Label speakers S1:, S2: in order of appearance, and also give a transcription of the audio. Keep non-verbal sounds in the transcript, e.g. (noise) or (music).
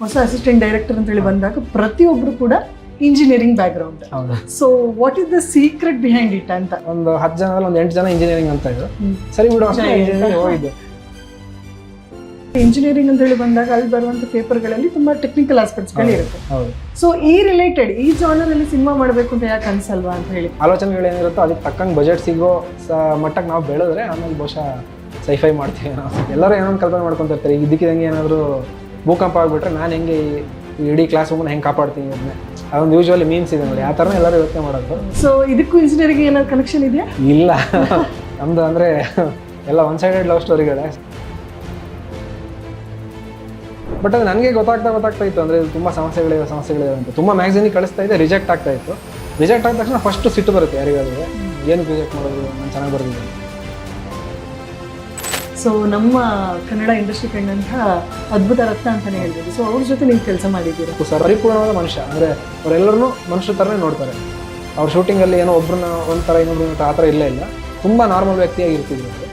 S1: ಹೊಸ assistant director ಅಂತ ಹೇಳಿ ಬಂದಾಗ ಪ್ರತಿಯೊಬ್ಬರು ಕೂಡ ಇಂಜಿನಿಯರಿಂಗ್ ಬ್ಯಾಕ್ಗ್ರೌಂಡ್
S2: ಹೌದು.
S1: So what is the secret behind it ಅಂತ?
S2: ಒಂದು ಹತ್ತು ಜನದಲ್ಲಿ ಒಂದು ಎಂಟು ಜನ ಇಂಜಿನಿಯರಿಂಗ್ ಅಂತ ಇದ್ರು. ಸರಿ ಬಿಡು ಇಂಜಿನಿಯರಿಂಗ್ ಹೋಗಿದ್ದು
S1: ಇಂಜಿನಿಯರಿಂಗ್ ಅಂತ. ಹೇಳಿ ಬಂದಾಗ ಅಲ್ಲಿ ಬರುವಂತ ಪೇಪರ್ಗಳಲ್ಲಿ ತುಂಬಾ ಟೆಕ್ನಿಕಲ್ ಆಸ್ಪೆಕ್ಟ್ಸ್ಗಳು ಇರುತ್ತೆ.
S2: ಹೌದು.
S1: ಸೊ ಈ ರಿಲೇಟೆಡ್ ಈ ಜಾನರ್ ಅಲ್ಲಿ ಸಿನಿಮಾ ಮಾಡಬೇಕು ಅಂತ ಯಾಕೆ ಅನ್ಸಲ್ವಾ ಅಂತ ಹೇಳಿ.
S2: ಆಲೋಚನೆಗಳು ಏನಿರುತ್ತೋ ಅದಕ್ಕೆ ತಕ್ಕಂಗೆ ಬಜೆಟ್ ಸಿಗೋ ಮಟ್ಟಕ್ಕೆ ನಾವು ಬೆಳೆದ್ರೆ ಆಮೇಲೆ ಬಹುಶಃ ಸೈಫೈ ಮಾಡ್ತೀವಿ. ನಾವು (laughs) ಎಲ್ಲರೂ ಏನೋ ಕಲ್ಪನೆ ಮಾಡ್ಕೊಂತಿರ್ತಾರೆ. ಇದಕ್ಕಿದಂಗೆ ಏನಾದರೂ ಭೂಕಂಪ ಆಗಿಬಿಟ್ರೆ ನಾನು ಹೆಂಗೆ ಇಡೀ ಕ್ಲಾಸ್ ರೂಮನ್ನ ಹೆಂಗೆ ಕಾಪಾಡ್ತೀನಿ ಅದನ್ನ ಅದೊಂದು ಯೂಶ್ವಲಿ ಮೀನ್ಸ್ ಇದೆ ನೋಡಿ. ಆ ಥರನೇ ಎಲ್ಲರೂ ಯೋಚನೆ ಮಾಡೋದು.
S1: ಸೊ ಇದಕ್ಕೂ ಇಂಜಿನಿಯರಿಂಗ್ ಏನಾದ್ರು ಕನೆಕ್ಷನ್ ಇದೆಯಾ?
S2: ಇಲ್ಲ. ನಮ್ದು ಅಂದರೆ ಎಲ್ಲ ಒನ್ ಸೈಡೆಡ್ ಲವ್ ಸ್ಟೋರಿಗಳೇ ಬಟ್ ಅದು ನನಗೆ ಗೊತ್ತಾಗ್ತಾ ಗೊತ್ತಾಗ್ತಾ ಇತ್ತು ಅಂದರೆ ಇದು ತುಂಬ ಸಮಸ್ಯೆಗಳಿವೆ ಸಮಸ್ಯೆಗಳಿವೆ ಅಂತ. ತುಂಬ ಮ್ಯಾಗ್ಝಿನಿಗೆ ಕಳಿಸ್ತಾ ಇದೆ ರಿಜೆಕ್ಟ್ ಆಗ್ತಾ ಇತ್ತು. ರಿಜೆಕ್ಟ್ ಆದ ತಕ್ಷಣ ಫಸ್ಟ್ ಸಿಟ್ಟು ಬರುತ್ತೆ ಯಾರಿಗಾದ್ರೆ. ಏನು ರಿಜೆಕ್ಟ್ ಮಾಡೋದು? ನಾನು ಚೆನ್ನಾಗಿ ಬರ್ದಿದ್ದೆ
S1: ಸೊ ನಮ್ಮ ಕನ್ನಡ ಇಂಡಸ್ಟ್ರಿ ಕಂಡಂತಹ ಅದ್ಭುತ ರತ್ನ ಅಂತಾನೆ ಹೇಳ್ಬೋದು. ಸೊ ಅವ್ರ ಜೊತೆ ನೀವು ಕೆಲಸ ಮಾಡಿದ್ದೀರಾ?
S2: ಪರಿಪೂರ್ಣವಾದ ಮನುಷ್ಯ. ಅಂದರೆ ಅವರೆಲ್ಲರೂ ಮನುಷ್ಯ ಥರನೇ ನೋಡ್ತಾರೆ. ಅವ್ರ ಶೂಟಿಂಗಲ್ಲಿ ಏನೋ ಒಬ್ರನ್ನ ಒಂಥರ ಇನ್ನೊಬ್ರನ್ನ ಆ ಥರ ಇಲ್ಲೇ, ಇಲ್ಲ. ತುಂಬ ನಾರ್ಮಲ್ ವ್ಯಕ್ತಿಯಾಗಿ ಇರ್ತಿದ್ರು